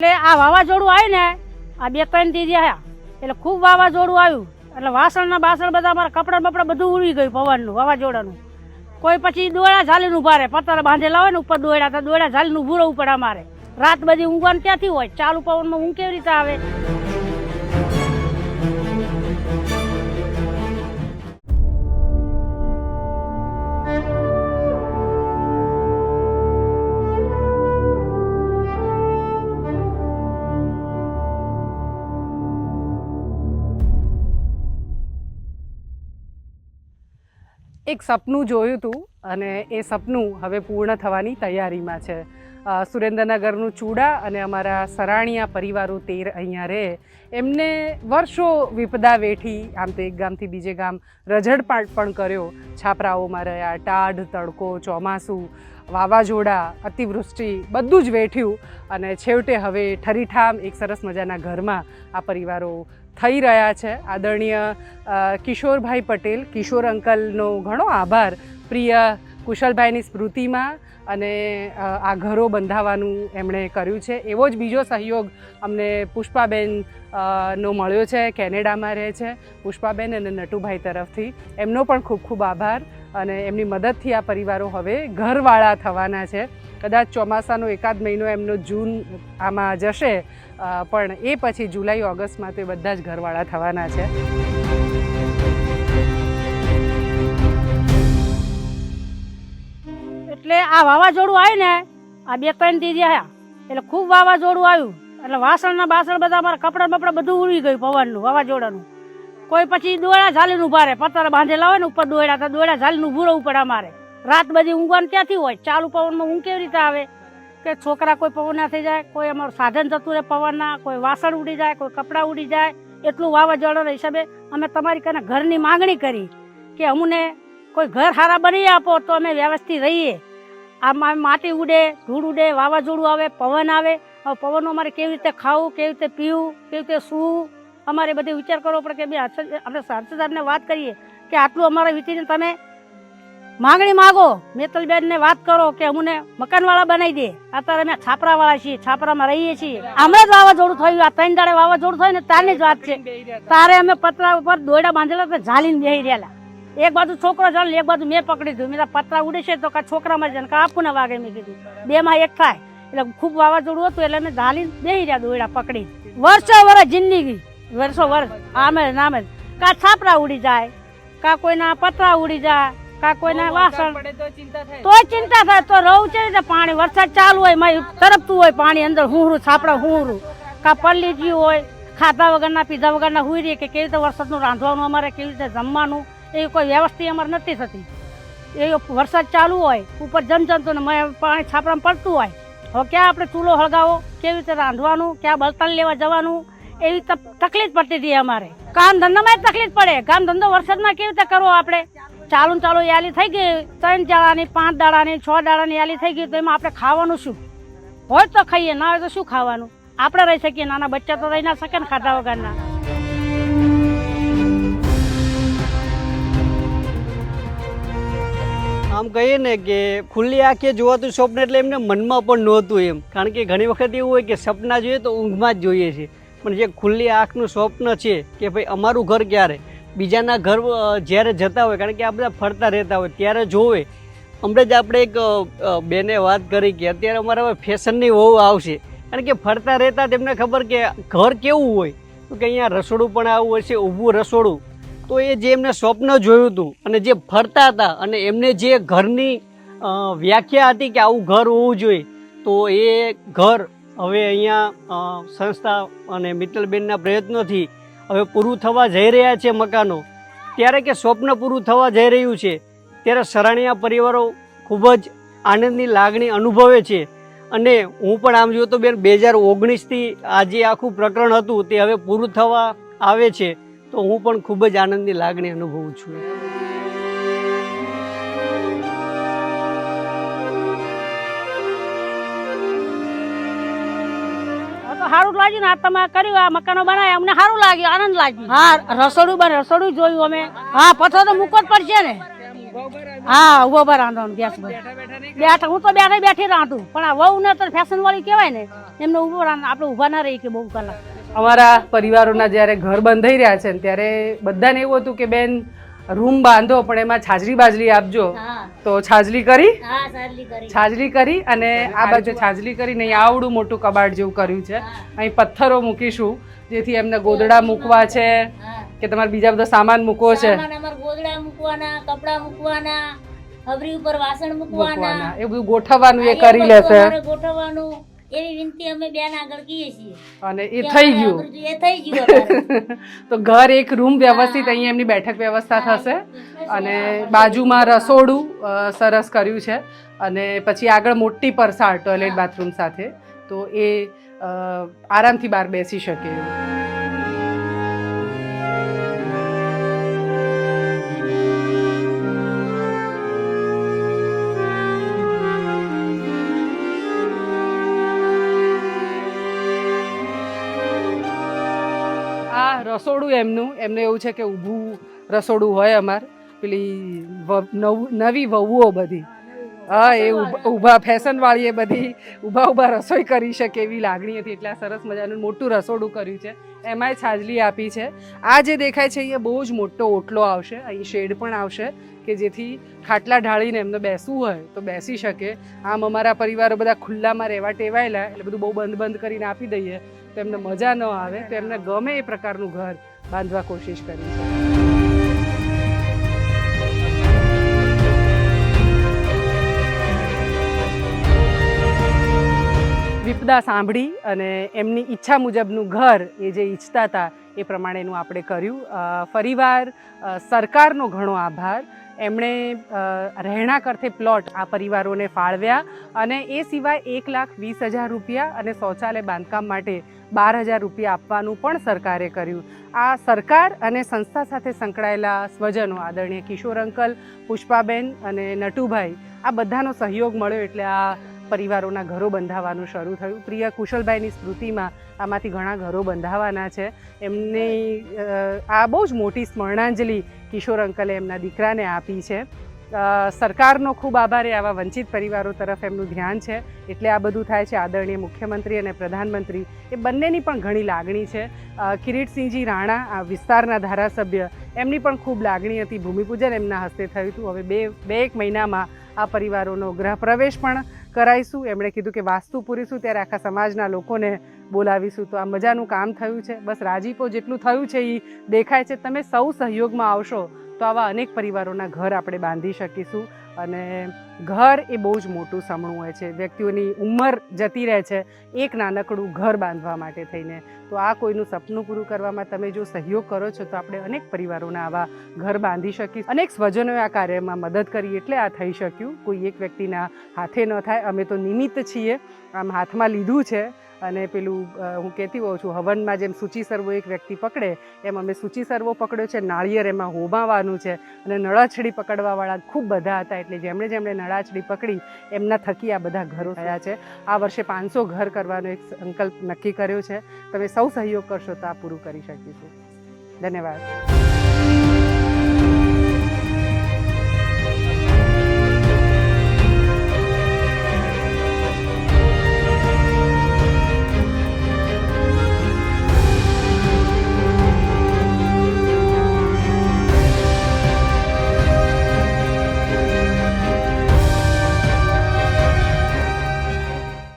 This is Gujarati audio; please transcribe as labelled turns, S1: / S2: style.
S1: એટલે આ વાવાઝોડું આવ્યું ને, આ બે ત્રણ દી આવ્યા એટલે ખૂબ વાવાઝોડું આવ્યું. એટલે વાસણના બાસણ બધા મારા કપડાં બપડા બધું ઉડી ગયું પવનનું, વાવાઝોડાનું. કોઈ પછી દોડા ઝાલીને ઊભા રહે. પતર બાંધેલા હોય ને ઉપર દોડા તો દોડા ઝાલીને ઊભું રહેવું પડે અમારે. રાત બધી ઊંઘવાનું ક્યાંથી હોય? ચાલુ પવનમાં ઊંઘ કેવી રીતે આવે?
S2: એક સપનું જોયું હતું અને એ સપનું હવે પૂર્ણ થવાની તૈયારીમાં છે. સુરેન્દ્રનગરનું ચૂડા અને અમારા સરાણીયા પરિવારો તેર અહીંયા રહે. એમને વર્ષો વિપદા વેઠી, આમ તો એક ગામથી બીજે ગામ રઝડપાટ પણ કર્યો. છાપરાઓમાં રહ્યા, ટાઢ, તડકો, ચોમાસું, વાવાઝોડા, અતિવૃષ્ટિ, બધું જ વેઠ્યું. અને છેવટે હવે ઠરીઠામ એક સરસ મજાના ઘરમાં આ પરિવારો થઈ રહ્યા છે. આદરણીય કિશોરભાઈ પટેલ, કિશોર અંકલનો ઘણો આભાર. પ્રિય કુશલભાઈની સ્મૃતિમાં અને આ ઘરો બંધાવવાનું એમણે કર્યું છે. એવો જ બીજો સહયોગ અમને પુષ્પાબેન નો મળ્યો છે, કેનેડામાં રહે છે. પુષ્પાબેન અને નટુભાઈ તરફથી એમનો પણ ખૂબ ખૂબ આભાર અને એમની મદદથી આ પરિવારો હવે ઘરવાળા થવાના છે. કદાચ ચોમાસાનો એકાદ મહિનો એમનો જૂન આમાં જશે પણ એ પછી જુલાઈ, ઓગસ્ટમાં તો એ બધા જ ઘરવાળા થવાના છે.
S1: એટલે આ વાવાઝોડું આવ્યું ને, આ બે ત્રણ દીદી આવ્યા એટલે ખૂબ વાવાઝોડું આવ્યું. એટલે વાસણના બાસણ બધા અમારા કપડાં બપડા બધું ઉડી ગયું પવનનું, વાવાઝોડાનું. કોઈ પછી દોડા ઝાલીનું ભારે પથ્થર બાંધેલા હોય ને ઉપર દોડા તો દોડા ઝાલીનું ભૂરવું પડે અમારે. રાત બધી ઊંઘવાનું ક્યાંથી હોય? ચાલુ પવનમાં ઊંઘ કેવી રીતે આવે? કે છોકરા કોઈ પવનના થઈ જાય, કોઈ અમારું સાધન જતું રહે પવનના, કોઈ વાસણ ઉડી જાય, કોઈ કપડાં ઉડી જાય, એટલું વાવાઝોડાના હિસાબે અમે તમારી કને ઘરની માગણી કરી કે અમને કોઈ ઘર સારા બની આપો તો અમે વ્યવસ્થિત રહીએ. આમાં માટી ઉડે, ધૂળ ઉડે, વાવાઝોડું આવે, પવન આવે. હવે પવનનો અમારે કેવી રીતે ખાવું, કેવી રીતે પીવું, કેવી રીતે સૂવું? અમારે બધે વિચાર કરવો પડે કે બે આપણે સારસી સાહેબને વાત કરીએ કે આટલું અમારા વીતીને તમે માંગણી માગો. મેતલબેનને વાત કરો કે અમને મકાનવાળા બનાવી દે. અત્યારે અમે છાપરાવાળા છીએ, છાપરામાં રહીએ છીએ. અમે જ વાવાઝોડું થયું, આ ત્રણ દાડે વાવાઝોડું થયું ને તારની જ વાત છે. તારે અમે પતરા ઉપર દોયડા બાંધેલા તો ઝાલીને બેહી રહેલા. એક બાજુ છોકરો ચાલે એક બાજુ મેં પકડી દીધું. મેં પતરા ઉડે છે તો કા છોકરા મારી જાય ને કા આપુને વાગે? મેં કીધું બે માં એક થાય. એટલે ખૂબ વાવાઝોડું હતું, એટલે અમે ઝાલીને બેહી રહ્યા દોયડા પકડી. વર્ષો વર્ષ જિંદગી વર્ષો વર્ષ આમે ને નામે કા છાપરા ઉડી જાય, કા કોઈના પતરા ઉડી જાય. કા કોઈના વાસણ. તોય ચિંતા થાય. તો રહું છે ને પાણી વરસાદ ચાલુ હોય મારી તરફતું હોય પાણી અંદર હુંરું છાપડા હુંરું કા પલ્લી ગયું હોય ખાધા વગરના પીધા વગરના હુઈ રહીએ કે કેવી રીતે વરસાદનું રાંધવાનું અમારે કેવી રીતે જમવાનું એવી કોઈ વ્યવસ્થિત અમારે નથી થતી. એ વરસાદ ચાલુ હોય ઉપર જનજંતુ ને મ- પાણી છાપડામાં પડતું હોય. હવે ક્યાં આપણે ચૂલો હળગાવો કેવી રીતે રાંધવાનું ક્યાં બળતણ લેવા જવાનું એવી તક- તકલીફ પડતી હતી અમારે. કામ ધંધામાં તકલીફ પડે. કામ ધંધો વરસાદમાં કેવી રીતે કરવો આપણે? ચાલુ ચાલુ યાલી થઈ ગઈ. ત્રણ દાડાની, પાંચ દાડાની, છ દાડાની યાલી થઈ ગઈ તો એમાં આપણે ખાવાનું શું? હોય તો ખાઈએ, ના હોય તો શું ખાવાનું? આપણે રહી શકીએ, નાના બચ્ચા તો રહી ના શકે ને ખાધા વગરના.
S3: આમ કહીએ ને કે ખુલ્લી આંખે જોવાતું સ્વપ્ન એટલે એમને મનમાં પણ નહોતું એમ. કારણ કે ઘણી વખત એવું હોય કે સપના જોઈએ તો ઊંઘમાં જ જોઈએ છે. પણ જે ખુલ્લી આંખનું સ્વપ્ન છે કે ભાઈ, અમારું ઘર ક્યારે? બીજાના ઘર જ્યારે જતા હોય, કારણ કે આ બધા ફરતા રહેતા હોય, ત્યારે જોવે. હમણાં જ આપણે એક બેને વાત કરી કે અત્યારે અમારે હવે ફેશનની વહુ આવશે. કારણ કે ફરતા રહેતા તેમને ખબર કે ઘર કેવું હોય. તો કે અહીંયા રસોડું પણ આવું છે ઊભું રસોડું. તો એ જે એમને સ્વપ્ન જોયું હતું, અને જે ફરતા હતા, અને એમને જે ઘરની વ્યાખ્યા હતી કે આવું ઘર હોવું જોઈએ, તો એ ઘર હવે અહીંયા સંસ્થા અને મિત્તલબેનના પ્રયત્નોથી હવે પૂરું થવા જઈ રહ્યા છે મકાનો. ત્યારે કે સ્વપ્ન પૂરું થવા જઈ રહ્યું છે, ત્યારે સરાણીયા પરિવારો ખૂબ જ આનંદની લાગણી અનુભવે છે. અને હું પણ આમ જોઉં તો બેન, બે હજાર ઓગણીસથી આ જે આખું પ્રકરણ હતું, તે હવે પૂરું થવા આવે છે, તો હું પણ ખૂબ જ આનંદની લાગણી અનુભવું છું.
S1: સારું લાગ્યું ને આ તમે કર્યું આ મકાનો બનાવ્યા અમને સારું લાગ્યું આનંદ લાગ્યું. હા રસોડું બને રસોડું જોયું અમે. હા પથ્થર તો મૂકવો જ પડશે ને. હા ઊભો ઊભા રાંધવાનું ગેસ પર
S2: બેઠા બેઠા નહીં
S1: બેઠા હું તો બેઠા બેઠી રાંધું. પણ આ વહુ ને તો ફેશન વાળી કહેવાય ને એમને ઊભો રાંધ આપણે ઊભા ના રહી કે બહુ કલાક.
S2: અમારા પરિવારોના જ્યારે ઘર બંધાઈ રહ્યા છે ને ત્યારે બધાને એવું હતું કે બેન રૂમ બાંધો પણ એમાં છાજલી બાજરી આપજો. તો છાજલી કરી?
S1: હા સારી કરી.
S2: છાજલી કરી અને આ બાજુ છાજલી કરીને અહીં આવડું મોટું કબાટ જેવું કર્યું છે. અહીં પથ્થરો મૂકીશું જેથી એમને ગોદડા મૂકવા છે કે તમારે બીજા બધા સામાન મૂકવો છે.
S4: ગોદડા મૂકવાના કપડા મૂકવાના હબરી ઉપર વાસણ મૂકવાના.
S2: મૂકવાના. એ બધું ગોઠવવાનું એ કરી લેશે.
S4: ગોઠવવાનું. એવી વિનંતી અમે બેન આગળ કહીએ છીએ.
S2: અને એ થઈ ગયું.
S4: એ થઈ ગયું
S2: તો ઘર એક રૂમ વ્યવસ્થિત અહીં એમની બેઠક વ્યવસ્થા થશે. અને બાજુમાં રસોડું સરસ કર્યું છે. અને પછી આગળ મોટી પરસાળ ટોયલેટ બાથરૂમ સાથે. તો એ આરામથી બહાર બેસી શકે એવું. રસોડું એમનું. એમને એવું છે કે ઊભું રસોડું હોય અમાર. પેલી નવ- વહુઓ બધી. હા, એ ઊભા ફેશનવાળી એ બધી ઊભા ઊભા રસોઈ કરી શકે એવી લાગણી હતી. એટલે આ સરસ મજાનું મોટું રસોડું કર્યું છે. એમાંય છાજલી આપી છે. આ જે દેખાય છે, અહીંયા બહુ જ મોટો ઓટલો આવશે. અહીં શેડ પણ આવશે. કે જેથી ખાટલા ઢાળીને એમને બેસવું હોય તો બેસી શકે. આમ અમારા પરિવારો બધા ખુલ્લામાં રહેવા ટેવાયેલા, એટલે બધું બહુ બંધ બંધ કરીને આપી દઈએ, તો એમને મજા ન આવે, તો એમને ગમે એ પ્રકારનું ઘર બાંધવા કોશિશ કરી છે. વિપદા સાંભળી અને એમની ઈચ્છા મુજબનું ઘર એ જે ઈચ્છતા હતા એ પ્રમાણેનું આપણે કર્યું. ફરીવાર સરકારનો ઘણો આભાર. એમણે રહેણાંક અર્થે પ્લોટ આ પરિવારોને ફાળવ્યા અને એ સિવાય એક લાખ વીસ હજાર રૂપિયા અને શૌચાલય બાંધકામ માટે બાર હજાર રૂપિયા આપવાનું પણ સરકારે કર્યું. આ સરકાર અને સંસ્થા સાથે સંકળાયેલા સ્વજનો, આદરણીય કિશોર અંકલ, પુષ્પાબેન અને નટુભાઈ, આ બધાનો સહયોગ મળ્યો એટલે આ પરિવારોના ઘરો બંધાવવાનું શરૂ થયું. પ્રિય કુશલભાઈની સ્મૃતિમાં આમાંથી ઘણા ઘરો બંધાવાના છે. એમની આ બહુ જ મોટી સ્મરણાંજલિ કિશોર અંકલે એમના દીકરાને આપી છે. સરકારનો ખૂબ આભાર એ આવા વંચિત પરિવારો તરફ એમનું ધ્યાન છે. એટલે આ બધું થાય છે. આદરણીય મુખ્યમંત્રી અને પ્રધાનમંત્રી. એ બંનેની પણ ઘણી લાગણી છે. કિરીટસિંહજી રાણા, આ વિસ્તારના ધારાસભ્ય, એમની પણ ખૂબ લાગણી હતી. ભૂમિપૂજન એમના હસ્તે થયું હતું. હવે બે બે એક મહિનામાં આ પરિવારોનો ગૃહ પ્રવેશ પણ કરાઈશું. એમણે કીધું કે વાસ્તુ પૂરીશું ત્યારે આખા સમાજના લોકોને બોલાવીશું. તો આ મજાનું કામ થયું છે. બસ રાજીપો જેટલું થયું છે એ દેખાય છે. તમે સૌ સહયોગમાં આવશો તો આવા અનેક પરિવારોના ઘર આપણે બાંધી શકીશું. અને ઘર એ બહુ જ મોટું સમણું હોય છે. વ્યક્તિઓની ઉંમર જતી રહે છે એક નાનકડું ઘર બાંધવા માટે થઈને. તો આ કોઈનું સપનું પૂરું કરવામાં તમે જો સહયોગ કરો છો તો આપણે અનેક પરિવારોના આવા ઘર બાંધી શકીએ અનેક સ્વજનોએ આ કાર્યમાં મદદ કરી એટલે આ થઈ શક્યું. કોઈ એક વ્યક્તિના હાથે ન થાય. અમે તો નિમિત્ત છીએ. આમ હાથમાં લીધું છે. અને પેલું હું કહેતી હોઉં છું, હવનમાં જેમ સૂચી સર્વો એક વ્યક્તિ પકડે, એમ અમે સૂચી સર્વો પકડ્યો છે, નાળિયેર એમાં હોમાવાનું છે અને નળાછડી પકડવાવાળા ખૂબ બધા હતા, એટલે જેમણે જેમણે નળાછડી પકડી, એમના થકી આ બધા ઘરો થયા છે. આ વર્ષે પાંચસો ઘર કરવાનો એક સંકલ્પ નક્કી કર્યો છે. તમે સૌ સહયોગ કરશો તો આ પૂરું કરી શકીશું. ધન્યવાદ.